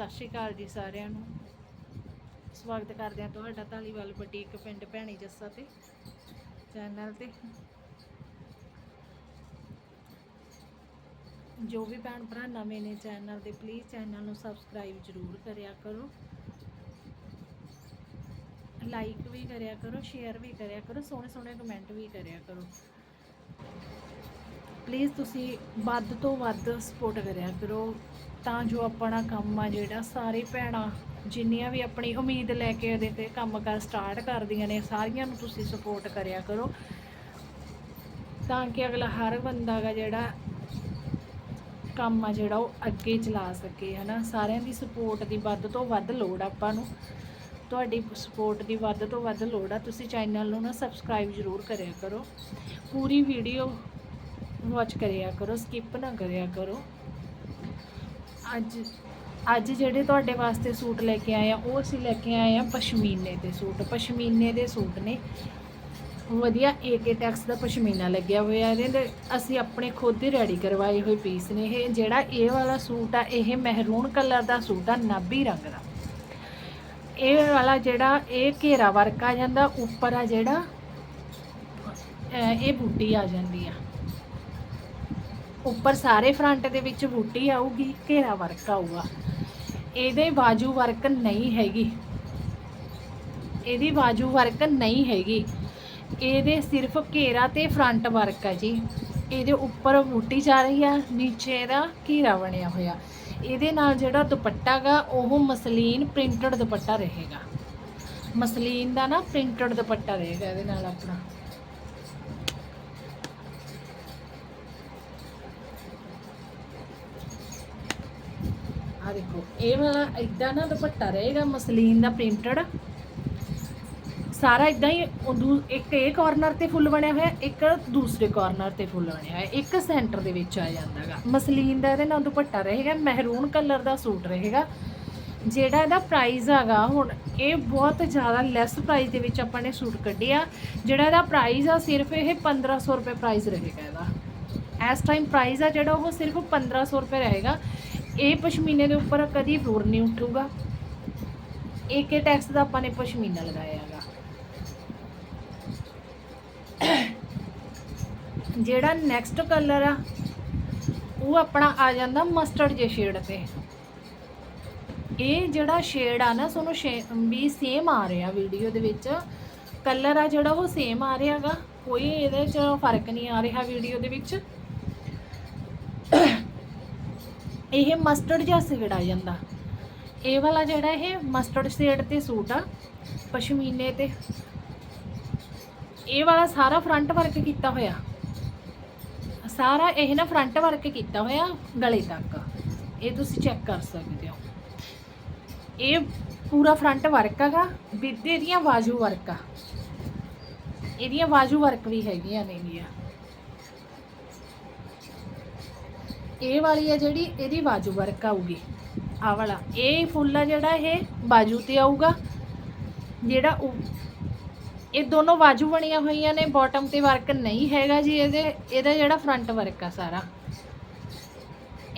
ਸਤਿ ਸ਼੍ਰੀ ਅਕਾਲ ਜੀ ਸਾਰਿਆਂ ਨੂੰ। ਸਵਾਗਤ ਕਰਦੇ ਹਾਂ ਤੁਹਾਡਾ ਧਾਲੀਵਾਲ ਬੁਟੀਕ ਪਿੰਡ ਭੈਣੀ ਜੱਸਾ ਤੇ ਚੈਨਲ ਤੇ। ਜੋ ਵੀ ਭੈਣ ਭਰਾ ਨਵੇਂ ਨੇ ਚੈਨਲ ਤੇ ਪਲੀਜ਼ ਚੈਨਲ ਨੂੰ ਸਬਸਕ੍ਰਾਈਬ ਜ਼ਰੂਰ ਕਰਿਆ ਕਰੋ। ਲਾਈਕ ਵੀ ਕਰਿਆ ਕਰੋ ਸ਼ੇਅਰ ਵੀ ਕਰਿਆ ਕਰੋ ਸੋਹਣੇ ਸੋਹਣੇ ਕਮੈਂਟ ਵੀ ਕਰਿਆ ਕਰੋ। ਪਲੀਜ਼ ਤੁਸੀਂ ਵੱਧ ਤੋਂ ਵੱਧ ਸਪੋਰਟ ਕਰਿਆ ਕਰੋ, ਤਾਂ ਜੋ ਆਪਣਾ ਕੰਮ ਆ ਜਿਹੜਾ, ਸਾਰੇ ਭੈਣਾਂ ਜਿੰਨੀਆਂ ਵੀ ਆਪਣੀ ਉਮੀਦ ਲੈ ਕੇ ਇਹਦੇ ਤੇ ਕੰਮ ਕਰ ਸਟਾਰਟ ਕਰਦੀਆਂ ਨੇ, ਸਾਰੀਆਂ ਨੂੰ ਤੁਸੀਂ ਸਪੋਰਟ ਕਰਿਆ ਕਰੋ। ਤਾਂ ਕਿ ਅਗਲਾ ਹਰ ਬੰਦਾ ਦਾ ਜਿਹੜਾ ਕੰਮ ਆ ਜਿਹੜਾ ਉਹ ਅੱਗੇ ਚਲਾ ਸਕੇ, ਹਨਾ? ਸਾਰਿਆਂ ਦੀ ਸਪੋਰਟ ਦੀ ਵੱਧ ਤੋਂ ਵੱਧ ਲੋੜ ਆਪਾਂ ਨੂੰ। ਤੁਹਾਡੀ ਸਪੋਰਟ ਦੀ ਵੱਧ ਤੋਂ ਵੱਧ ਲੋੜ ਆ। ਤੁਸੀਂ ਚੈਨਲ ਨੂੰ ਨਾ ਸਬਸਕ੍ਰਾਈਬ ਜ਼ਰੂਰ ਕਰਿਆ ਕਰੋ। ਪੂਰੀ ਵੀਡੀਓ ਵਾਚ ਕਰਿਆ ਕਰੋ ਸਕਿਪ ਨਾ ਕਰਿਆ ਕਰੋ। ਅੱਜ ਅੱਜ ਜਿਹੜੇ ਤੁਹਾਡੇ ਵਾਸਤੇ ਸੂਟ ਲੈ ਕੇ ਆਏ ਆ, ਉਹ ਅਸੀਂ ਲੈ ਕੇ ਆਏ ਆ ਪਸ਼ਮੀਨੇ ਦੇ ਸੂਟ। ਪਸ਼ਮੀਨੇ ਦੇ ਸੂਟ ਨੇ। ਵਧੀਆ ਏਕੇ ਟੈਕਸ ਦਾ ਪਸ਼ਮੀਨਾ ਲੱਗਿਆ ਹੋਇਆ ਇਹਦੇ ਤੇ ਅਸੀਂ ਆਪਣੇ ਖੁਦ ਹੀ ਰੈਡੀ ਕਰਵਾਏ ਹੋਏ ਪੀਸ ਨੇ ਇਹ। ਜਿਹੜਾ ਇਹ ਵਾਲਾ ਸੂਟ ਆ, ਇਹ ਮਹਿਰੂਨ ਕਲਰ ਦਾ ਸੂਟ ਆ, ਨਾਭੀ ਰੰਗ ਦਾ। ਇਹ ਵਾਲਾ ਜਿਹੜਾ, ਇਹ ਘੇਰਾ ਵਰਕ ਆ ਜਾਂਦਾ, ਉੱਪਰ ਆ ਜਿਹੜਾ ਇਹ ਬੂਟੀ ਆ ਜਾਂਦੀ ਆ। ਉੱਪਰ ਸਾਰੇ ਫਰੰਟ ਦੇ ਵਿੱਚ ਬੂਟੀ ਆਊਗੀ, ਘੇਰਾ ਵਰਕ ਆਊਗਾ। ਇਹਦੇ ਬਾਜੂ ਵਰਕ ਨਹੀਂ ਹੈਗੀ। ਇਹਦੀ ਬਾਜੂ ਵਰਕ ਨਹੀਂ ਹੈਗੀ। ਇਹਦੇ ਸਿਰਫ ਘੇਰਾ ਤੇ ਫਰੰਟ ਵਰਕ ਹੈ ਜੀ। ਇਹਦੇ ਉੱਪਰ ਬੂਟੀ ਜਾ ਰਹੀ ਆ, ਨੀਚੇ ਇਹਦਾ ਘੇਰਾ ਬਣਿਆ ਹੋਇਆ। ਇਹਦੇ ਨਾਲ ਜਿਹੜਾ ਦੁਪੱਟਾ ਗਾ, ਉਹ ਮਸਲੀਨ ਪ੍ਰਿੰਟਡ ਦੁਪੱਟਾ ਰਹੇਗਾ। ਮਸਲੀਨ ਦਾ ਨਾ ਪ੍ਰਿੰਟਡ ਦੁਪੱਟਾ ਰਹੇਗਾ ਇਹਦੇ ਨਾਲ ਆਪਣਾ। ਆ ਦੇਖੋ, ਇਹ ਵਾਲਾ ਇਦਾਂ ਨਾ ਦੁਪੱਟਾ ਰਹੇਗਾ, ਮਸਲੀਨ ਦਾ ਪ੍ਰਿੰਟਡ ਸਾਰਾ ਇਦਾਂ ਹੀ ਉਹ ਇੱਕ ਇਹ ਕਾਰਨਰ ਤੇ ਫੁੱਲ ਬਣਿਆ ਹੋਇਆ, ਇੱਕ ਦੂਸਰੇ ਕਾਰਨਰ ਤੇ ਫੁੱਲ ਬਣਿਆ ਹੋਇਆ, ਇੱਕ ਸੈਂਟਰ ਦੇ ਵਿੱਚ ਆ ਜਾਂਦਾਗਾ। ਮਸਲੀਨ ਦਾ ਇਹਦੇ ਨਾਲ ਦੁਪੱਟਾ ਰਹੇਗਾ, ਮਹਿਰੂਨ ਕਲਰ ਦਾ ਸੂਟ ਰਹੇਗਾ। ਜਿਹੜਾ ਇਹਦਾ ਪ੍ਰਾਈਸ ਹੈਗਾ ਹੁਣ, ਇਹ ਬਹੁਤ ਜ਼ਿਆਦਾ ਲੈਸ ਪ੍ਰਾਈਸ ਦੇ ਵਿੱਚ ਆਪਾਂ ਨੇ ਸੂਟ ਕੱਢਿਆ। ਜਿਹੜਾ ਇਹਦਾ ਪ੍ਰਾਈਸ ਆ, ਸਿਰਫ ਇਹ 1500 ਰੁਪਏ ਪ੍ਰਾਈਸ ਰਹੇਗਾ ਇਹਦਾ। ਇਸ ਟਾਈਮ ਪ੍ਰਾਈਸ ਆ ਜਿਹੜਾ ਉਹ ਸਿਰਫ 1500 ਰੁਪਏ ਰਹੇਗਾ। ਇਹ ਪਸ਼ਮੀਨੇ ਦੇ ਉੱਪਰ ਕਦੀ ਫਲੋਰ ਨਹੀਂ ਉੱਠੂਗਾ। ਏਕੇ ਟੈਕਸ ਦਾ ਆਪਾਂ ਨੇ ਪਸ਼ਮੀਨਾ ਲਗਾਇਆ ਹੈਗਾ। ਜਿਹੜਾ ਨੈਕਸਟ ਕਲਰ ਆ, ਉਹ ਆਪਣਾ ਆ ਜਾਂਦਾ ਮਸਟਰਡ ਜੇ ਸ਼ੇਡ ਤੇ। ਇਹ ਜਿਹੜਾ ਸ਼ੇਡ ਆ ਨਾ, ਤੁਹਾਨੂੰ ਸ਼ੇ- ਵੀ ਸੇਮ ਆ ਰਿਹਾ ਵੀਡੀਓ ਦੇ ਵਿੱਚ। ਕਲਰ ਆ ਜਿਹੜਾ, ਉਹ ਸੇਮ ਆ ਰਿਹਾਗਾ ਕੋਈ ਇਹਦੇ 'ਚ ਫ਼ਰਕ ਨਹੀਂ ਆ ਰਿਹਾ ਵੀਡੀਓ ਦੇ ਵਿੱਚ। ਇਹ ਮਸਟਰਡ ਜਿਹਾ ਸ਼ੇਡ ਆ ਜਾਂਦਾ। ਇਹ ਵਾਲਾ ਜਿਹੜਾ ਇਹ ਮਸਟਰਡ ਸ਼ੇਡ ਤੇ ਸੂਟ ਆ, ਪਸ਼ਮੀਨੇ ਤੇ। ਇਹ ਵਾਲਾ ਸਾਰਾ ਫਰੰਟ ਵਰਕ ਕੀਤਾ ਹੋਇਆ। ਸਾਰਾ ਇਹ ਨਾ ਫਰੰਟ ਵਰਕ ਕੀਤਾ ਹੋਇਆ ਗਲੇ ਤੱਕ। ਇਹ ਤੁਸੀਂ ਚੈੱਕ ਕਰ ਸਕਦੇ ਹੋ। ਇਹ ਪੂਰਾ ਫਰੰਟ ਵਰਕ ਹੈਗਾ, ਵਿਦ ਇਹਦੀਆਂ ਬਾਜੂ ਵਰਕ ਆ। ਇਹਦੀਆਂ ਬਾਜੂ ਵਰਕ ਵੀ ਹੈਗੀਆਂ ਨੇਗੀਆਂ ਇਹ ਵਾਲੀ ਆ ਜਿਹੜੀ ਇਹਦੀ ਬਾਜੂ ਵਰਕ ਆਊਗੀ। ਆ ਵਾਲਾ। ਇਹ ਫੁੱਲ ਆ ਜਿਹੜਾ ਇਹ ਬਾਜੂ ਤੇ ਆਊਗਾ। ਜਿਹੜਾ ਉ- ਇਹ ਦੋਨੋਂ ਬਾਜੂ ਬਣੀਆਂ ਹੋਈਆਂ ਨੇ ਬਾਟਮ ਤੇ ਵਰਕ ਨਹੀਂ ਹੈਗਾ ਜੀ ਇਹਦੇ। ਇਹਦਾ ਜਿਹੜਾ ਫਰੰਟ ਵਰਕ ਆ ਸਾਰਾ।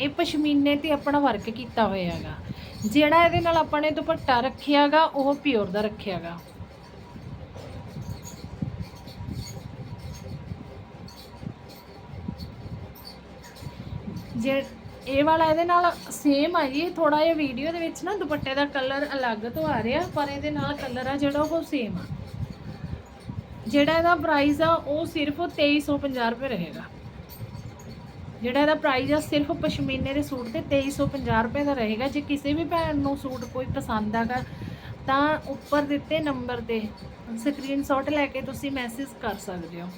ਇਹ ਪਸ਼ਮੀਨੇ ਤੇ ਆਪਣਾ ਵਰਕ ਕੀਤਾ ਹੋਇਆ ਹੈਗਾ। ਜਿਹੜਾ ਇਹਦੇ ਨਾਲ ਆਪਾਂ ਨੇ ਦੁਪੱਟਾ ਰੱਖਿਆਗਾ ਉਹ ਪਿਓਰ ਦਾ ਰੱਖਿਆਗਾ ਜੇ ਇਹ ਵਾਲਾ ਇਹਦੇ ਨਾਲ ਸੇਮ ਆ ਜੀ ਥੋੜਾ ਜਿਹਾ ਵੀਡੀਓ ਦੇ ਵਿੱਚ ਨਾ ਦੁਪੱਟੇ ਦਾ ਕਲਰ ਅਲੱਗ ਤੋਂ ਆ ਰਿਹਾ, ਪਰ ਇਹਦੇ ਨਾਲ ਕਲਰ ਆ ਜਿਹੜਾ ਉਹ ਸੇਮ ਆ। ਜਿਹੜਾ ਇਹਦਾ ਪ੍ਰਾਈਸ ਆ, ਉਹ ਸਿਰਫ 2350 ਰੁਪਏ ਰਹੇਗਾ। ਜਿਹੜਾ ਇਹਦਾ ਪ੍ਰਾਈਸ ਆ, ਸਿਰਫ ਪਸ਼ਮੀਨੇ ਦੇ ਸੂਟ ਤੇ 2350 ਰੁਪਏ ਦਾ ਰਹੇਗਾ। ਜੇ ਕਿਸੇ ਵੀ ਭੈਣ ਨੂੰ ਸੂਟ ਕੋਈ ਪਸੰਦ ਆਗਾ ਤਾਂ ਉੱਪਰ ਦਿੱਤੇ ਨੰਬਰ ਤੇ ਸਕਰੀਨਸ਼ਾਟ ਲੈ ਕੇ ਤੁਸੀਂ ਮੈਸੇਜ ਕਰ ਸਕਦੇ ਹੋ।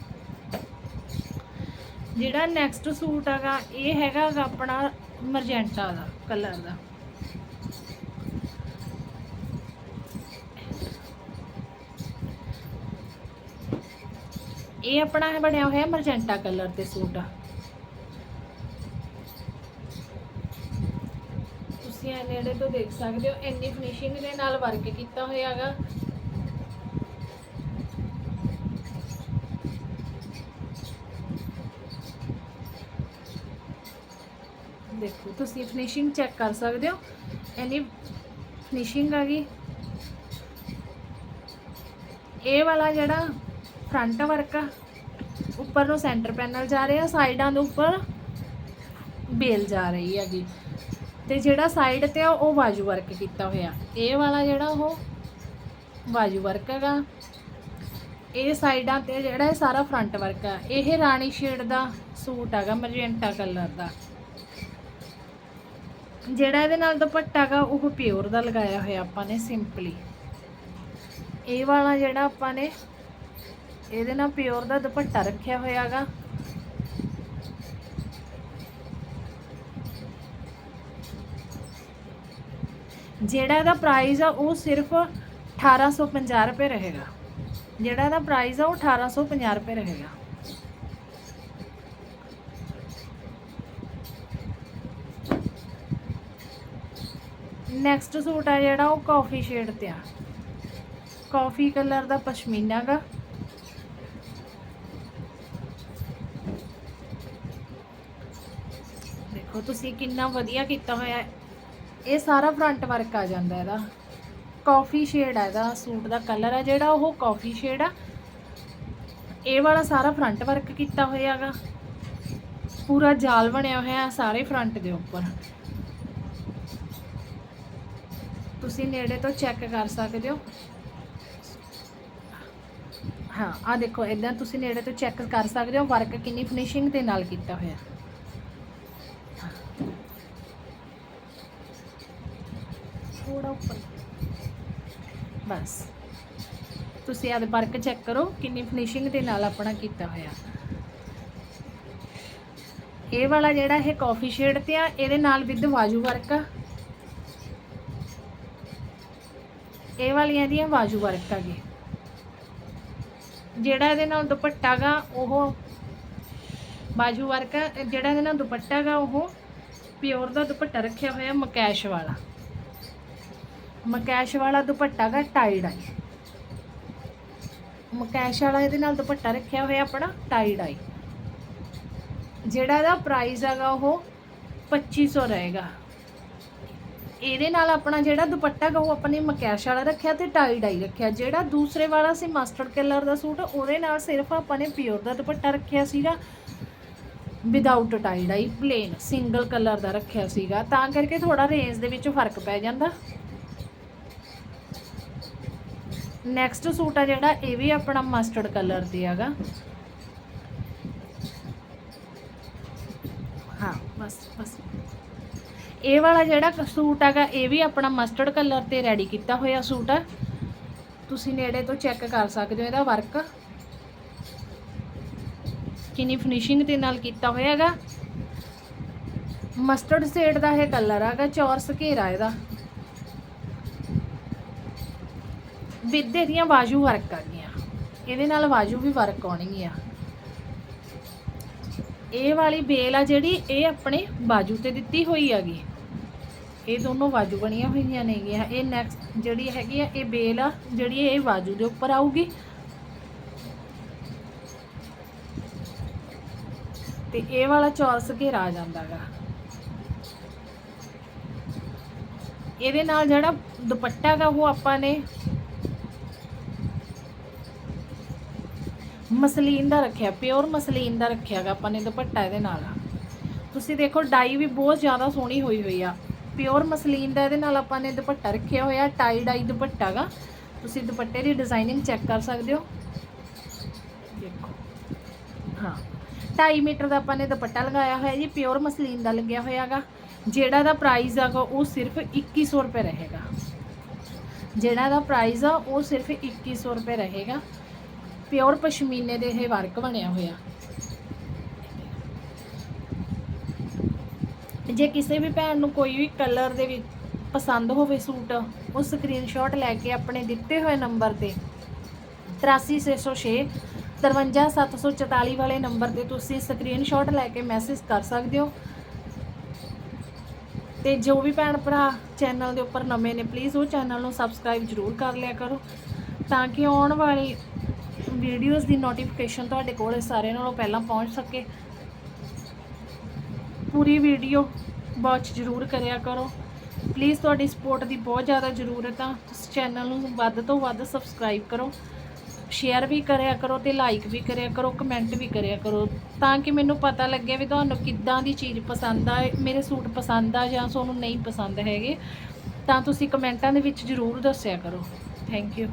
ਜਿਹੜਾ ਨੈਕਸਟ ਸੂਟ ਹੈਗਾ, ਇਹ ਹੈਗਾ ਗਾ ਆਪਣਾ ਮਰਜੈਂਟਾ ਦਾ ਕਲਰ ਦਾ। ਇਹ ਆਪਣਾ ਹੈ, ਬਣਿਆ ਹੋਇਆ ਮਰਜੈਂਟਾ ਕਲਰ ਤੇ ਸੂਟ। ਆ ਤੁਸੀਂ ਇਹ ਨੇੜੇ ਤੋਂ ਦੇਖ ਸਕਦੇ ਹੋ, ਇੰਨੀ ਫਿਨਿਸ਼ਿੰਗ ਦੇ ਨਾਲ ਵਰਕ ਕੀਤਾ ਹੋਇਆ ਹੈਗਾ। ਦੇਖੋ, ਤੁਸੀਂ ਫਿਨਿਸ਼ਿੰਗ ਚੈੱਕ ਕਰ ਸਕਦੇ ਹੋ। ਇਹਨੀ ਫਿਨਿਸ਼ਿੰਗ ਆ ਗਈ। ਇਹ ਵਾਲਾ ਜਿਹੜਾ ਫਰੰਟ ਵਰਕ ਆ, ਉੱਪਰ ਨੂੰ ਸੈਂਟਰ ਪੈਨਲ ਜਾ ਰਿਹਾ, ਸਾਈਡਾਂ ਦੇ ਉੱਪਰ ਬੇਲ ਜਾ ਰਹੀ ਹੈਗੀ। ਤੇ ਜਿਹੜਾ ਸਾਈਡ ਤੇ ਆ, ਉਹ ਬਾਜੂ ਵਰਕ ਕੀਤਾ ਹੋਇਆ। ਇਹ ਵਾਲਾ ਜਿਹੜਾ ਉਹ ਬਾਜੂ ਵਰਕ ਹੈਗਾ। ਇਹ ਸਾਈਡਾਂ ਤੇ ਜਿਹੜਾ ਇਹ ਸਾਰਾ ਫਰੰਟ ਵਰਕ ਆ। ਇਹ ਰਾਣੀ ਸ਼ੇਡ ਦਾ ਸੂਟ ਹੈਗਾ ਮੈਜੈਂਟਾ ਕਲਰ ਦਾ। ਜਿਹੜਾ ਇਹਦੇ ਨਾਲ ਦੁਪੱਟਾ ਗਾ, ਉਹ ਪਿਓਰ ਦਾ ਲਗਾਇਆ ਹੋਇਆ ਆਪਾਂ ਨੇ ਸਿੰਪਲੀ ਇਹ ਵਾਲਾ ਜਿਹੜਾ ਆਪਾਂ ਨੇ, ਇਹਦੇ ਨਾਲ ਪਿਓਰ ਦਾ ਦੁਪੱਟਾ ਰੱਖਿਆ ਹੋਇਆ ਹੈਗਾ ਜਿਹੜਾ ਇਹਦਾ ਪ੍ਰਾਈਸ ਆ, ਉਹ ਸਿਰਫ 1850 ਰੁਪਏ ਰਹੇਗਾ। ਜਿਹੜਾ ਇਹਦਾ ਪ੍ਰਾਈਸ ਆ, ਉਹ 1850 ਰੁਪਏ ਰਹੇਗਾ। ਨੈਕਸਟ ਸੂਟ ਆ ਜਿਹੜਾ ਉਹ ਕਾਫੀ ਸ਼ੇਡ ਤੇ ਆ। ਕਾਫੀ ਕਲਰ ਦਾ ਪਸ਼ਮੀਨਾ ਗਾ। ਦੇਖੋ ਤੁਸੀਂ ਕਿੰਨਾ ਵਧੀਆ ਕੀਤਾ ਹੋਇਆ ਹੈ। ਇਹ ਸਾਰਾ ਫਰੰਟ ਵਰਕ ਆ ਜਾਂਦਾ ਇਹਦਾ। ਕਾਫੀ ਸ਼ੇਡ ਆ ਇਹਦਾ, ਸੂਟ ਦਾ ਕਲਰ ਆ ਜਿਹੜਾ ਉਹ ਕਾਫੀ ਸ਼ੇਡ ਆ। ਇਹ ਵਾਲਾ ਸਾਰਾ ਫਰੰਟ ਵਰਕ ਕੀਤਾ ਹੋਇਆਗਾ ਪੂਰਾ ਜਾਲ ਬਣਿਆ ਹੋਇਆ ਸਾਰੇ ਫਰੰਟ ਦੇ ਉੱਪਰ। ਤੁਸੀਂ ਨੇੜੇ ਤੋਂ ਚੈੱਕ ਕਰ ਸਕਦੇ ਹੋ। ਹਾਂ ਆ ਦੇਖੋ ਇਦਾਂ ਤੁਸੀਂ ਨੇੜੇ ਤੋਂ ਚੈੱਕ ਕਰ ਸਕਦੇ ਹੋ ਵਰਕ ਕਿੰਨੀ ਫਿਨਿਸ਼ਿੰਗ ਦੇ ਨਾਲ ਕੀਤਾ ਹੋਇਆ। ਥੋੜਾ ਉੱਪਰ। ਬਸ। ਤੁਸੀਂ ਆਦੇ ਵਰਕ ਚੈੱਕ ਕਰੋ, ਕਿੰਨੀ ਫਿਨਿਸ਼ਿੰਗ ਦੇ ਨਾਲ ਆਪਣਾ ਕੀਤਾ ਹੋਇਆ। ਇਹ ਵਾਲਾ ਜਿਹੜਾ ਇਹ ਕਾਫੀ ਸ਼ੇਡ ਤੇ ਆ, ਇਹਦੇ ਨਾਲ ਵਿਦ ਵਾਜੂ ਵਰਕ ਆ। ਇਹ ਵਾਲੀਆਂ ਦੀਆਂ ਬਾਜੂ ਵਰਕ ਆ ਗਏ ਜਿਹੜਾ ਇਹਦੇ ਨਾਲ ਦੁਪੱਟਾ ਗਾ, ਉਹ ਬਾਜੂ ਵਰਕ ਆ, ਜਿਹੜਾ ਇਹਦੇ ਨਾਲ ਦੁਪੱਟਾ ਗਾ, ਉਹ ਪਿਓਰ ਦਾ ਦੁਪੱਟਾ ਰੱਖਿਆ ਹੋਇਆ ਮਕੈਸ਼ ਵਾਲਾ। ਮਕੈਸ਼ ਵਾਲਾ ਦੁਪੱਟਾ ਗਾ ਟਾਈਡ ਆਈ ਮਕੈਸ਼ ਵਾਲਾ ਇਹਦੇ ਨਾਲ ਦੁਪੱਟਾ ਰੱਖਿਆ ਹੋਇਆ ਆਪਣਾ ਟਾਈਡ ਆਈ ਜਿਹੜਾ ਇਹਦਾ ਪ੍ਰਾਈਸ ਹੈਗਾ ਉਹ 2500 ਰਹੇਗਾ। ਇਹਦੇ ਨਾਲ ਆਪਣਾ ਜਿਹੜਾ ਦੁਪੱਟਾ ਗਾ, ਉਹ ਆਪਣੇ ਮਕੈਸ਼ ਵਾਲਾ ਰੱਖਿਆ ਤੇ ਟਾਈ ਡਾਈ ਰੱਖਿਆ। ਜਿਹੜਾ ਦੂਸਰੇ ਵਾਲਾ ਸੀ ਮਸਟਰਡ ਕਲਰ ਦਾ ਸੂਟ, ਉਹਦੇ ਨਾਲ ਸਿਰਫ ਆਪਾਂ ਨੇ ਪਿਓਰ ਦਾ ਦੁਪੱਟਾ ਰੱਖਿਆ ਸੀਗਾ। Without tie dye plain single colour ਦਾ ਰੱਖਿਆ ਸੀਗਾ। ਤਾਂ ਕਰਕੇ ਥੋੜਾ ਰੇਂਜ ਦੇ ਵਿੱਚ ਫ਼ਰਕ ਪੈ ਜਾਂਦਾ। ਨੈਕਸਟ ਸੂਟ ਆ ਜਿਹੜਾ, ਇਹ ਵੀ ਆਪਣਾ ਮਸਟਰਡ ਕਲਰ ਤੇ ਹੈਗਾ। ਹਾਂ, ਬਸ ਬਸ। ਇਹ ਵਾਲਾ ਜਿਹੜਾ ਕ- ਸੂਟ ਹੈਗਾ, ਇਹ ਵੀ ਆਪਣਾ ਮਸਟਰਡ ਕਲਰ ਤੇ ਰੈਡੀ ਕੀਤਾ ਹੋਇਆ ਸੂਟ ਆ। ਤੁਸੀਂ ਨੇੜੇ ਤੋਂ ਚੈੱਕ ਕਰ ਸਕਦੇ ਹੋ ਇਹਦਾ ਵਰਕ ਕਿੰਨੀ ਫਿਨਿਸ਼ਿੰਗ ਦੇ ਨਾਲ ਕੀਤਾ ਹੋਇਆ ਹੈਗਾ। ਮਸਟਰਡ ਸ਼ੇਡ ਦਾ ਇਹ ਕਲਰ ਹੈਗਾ ਚੌਰਸ ਘੇਰਾ ਇਹਦਾ। ਵਿੱਦੇ ਦੀਆਂ ਬਾਜੂ ਵਰਕ ਆ ਗਈਆਂ। ਇਹਦੇ ਨਾਲ ਬਾਜੂ ਵੀ ਵਰਕ ਆਉਣਗੀਆਂ। ਇਹ ਵਾਲੀ ਬੇਲ ਆ ਜਿਹੜੀ, ਇਹ ਆਪਣੇ ਬਾਜੂ ਤੇ ਦਿੱਤੀ ਹੋਈ ਹੈਗੀ। ਇਹ ਦੋਨੋਂ ਬਾਜੂ ਬਣੀਆਂ ਹੋਈਆਂ ਨੇਗੀਆਂ। ਇਹ ਨੈਕਸਟ ਜਿਹੜੀ ਹੈਗੀ ਆ, ਇਹ ਬੇਲ ਆ, ਜਿਹੜੀ ਇਹ ਬਾਜੂ ਦੇ ਉੱਪਰ ਆਊਗੀ। ਤੇ ਇਹ ਵਾਲਾ ਚੌਰਸ ਘੇਰਾ ਆ ਜਾਂਦਾਗਾ ਇਹਦੇ ਨਾਲ ਜਿਹੜਾ ਦੁਪੱਟਾ ਗਾ, ਉਹ ਆਪਾਂ ਨੇ ਮਸਲੀਨ ਦਾ ਰੱਖਿਆ ਪਿਓਰ ਮਸਲੀਨ ਦਾ ਰੱਖਿਆਗਾ ਆਪਾਂ ਨੇ ਦੁਪੱਟਾ ਇਹਦੇ ਨਾਲ। ਤੁਸੀਂ ਦੇਖੋ ਡਾਈ ਵੀ ਬਹੁਤ ਜ਼ਿਆਦਾ ਸੋਹਣੀ ਹੋਈ ਹੋਈ ਆ। ਪਿਓਰ ਮਸਲੀਨ ਦਾ ਇਹਦੇ ਨਾਲ ਆਪਾਂ ਨੇ ਦੁਪੱਟਾ ਰੱਖਿਆ ਹੋਇਆ ਟਾਈ ਡਾਈ ਦੁਪੱਟਾ ਗਾ ਤੁਸੀਂ ਦੁਪੱਟੇ ਦੀ ਡਿਜ਼ਾਈਨਿੰਗ ਚੈੱਕ ਕਰ ਸਕਦੇ ਹੋ। ਦੇਖੋ। ਹਾਂ। 2.5 ਮੀਟਰ ਦਾ ਆਪਾਂ ਨੇ ਦੁਪੱਟਾ ਲਗਾਇਆ ਹੋਇਆ ਜੀ ਪਿਓਰ ਮਸਲੀਨ ਦਾ ਲੱਗਿਆ ਹੋਇਆਗਾ। ਜਿਹੜਾ ਦਾ ਪ੍ਰਾਈਸ ਹੈਗਾ ਉਹ ਸਿਰਫ 2100 ਰੁਪਏ ਰਹੇਗਾ। ਜਿਹੜਾ ਦਾ ਪ੍ਰਾਈਸ ਆ, ਉਹ ਸਿਰਫ 2100 ਰੁਪਏ ਰਹੇਗਾ। ਪਿਓਰ ਪਸ਼ਮੀਨੇ ਦੇ ਇਹ ਵਰਕ ਬਣਿਆ ਹੋਇਆ। ਜੇ ਕਿਸੇ ਵੀ ਭੈਣ ਨੂੰ ਕੋਈ ਵੀ ਕਲਰ ਦੇ ਵਿੱਚ ਪਸੰਦ ਹੋਵੇ ਸੂਟ, ਉਹ ਸਕਰੀਨਸ਼ਾਟ ਲੈ ਕੇ ਆਪਣੇ ਦਿੱਤੇ ਹੋਏ ਨੰਬਰ ਤੇ 83606 53744 ਵਾਲੇ ਨੰਬਰ ਤੇ ਤੁਸੀਂ ਸਕਰੀਨਸ਼ਾਟ ਲੈ ਕੇ ਮੈਸੇਜ ਕਰ ਸਕਦੇ ਹੋ। ਤੇ ਜੋ ਵੀ ਭੈਣ ਭਰਾ ਚੈਨਲ ਦੇ ਉੱਪਰ ਨਵੇਂ ਨੇ ਪਲੀਜ਼ ਉਹ ਚੈਨਲ ਨੂੰ ਸਬਸਕ੍ਰਾਈਬ ਜ਼ਰੂਰ ਕਰ ਲਿਆ ਕਰੋ, ਤਾਂ ਕਿ ਆਉਣ ਵਾਲੀ ਵੀਡੀਓਜ਼ ਦੀ ਨੋਟੀਫਿਕੇਸ਼ਨ ਤੁਹਾਡੇ ਕੋਲ ਸਾਰਿਆਂ ਨਾਲੋਂ ਪਹਿਲਾਂ ਪਹੁੰਚ ਸਕੇ। ਪੂਰੀ ਵੀਡੀਓ ਵਾਚ ਜ਼ਰੂਰ ਕਰਿਆ ਕਰੋ। ਪਲੀਜ਼ ਤੁਹਾਡੀ ਸਪੋਰਟ ਦੀ ਬਹੁਤ ਜ਼ਿਆਦਾ ਜ਼ਰੂਰਤ ਆ। ਤੁਸੀਂ ਚੈਨਲ ਨੂੰ ਵੱਧ ਤੋਂ ਵੱਧ ਸਬਸਕ੍ਰਾਈਬ ਕਰੋ। ਸ਼ੇਅਰ ਵੀ ਕਰਿਆ ਕਰੋ ਤੇ ਲਾਈਕ ਵੀ ਕਰਿਆ ਕਰੋ ਕਮੈਂਟ ਵੀ ਕਰਿਆ ਕਰੋ ਤਾਂ ਕਿ ਮੈਨੂੰ ਪਤਾ ਲੱਗੇ ਵੀ ਤੁਹਾਨੂੰ ਕਿੱਦਾਂ ਦੀ ਚੀਜ਼ ਪਸੰਦ ਆ ਮੇਰੇ ਸੂਟ ਪਸੰਦ ਆ ਜਾਂ ਤੁਹਾਨੂੰ ਨਹੀਂ ਪਸੰਦ ਹੈਗੇ। ਤਾਂ ਤੁਸੀਂ ਕਮੈਂਟਾਂ ਦੇ ਵਿੱਚ ਜ਼ਰੂਰ ਦੱਸਿਆ ਕਰੋ। Thank you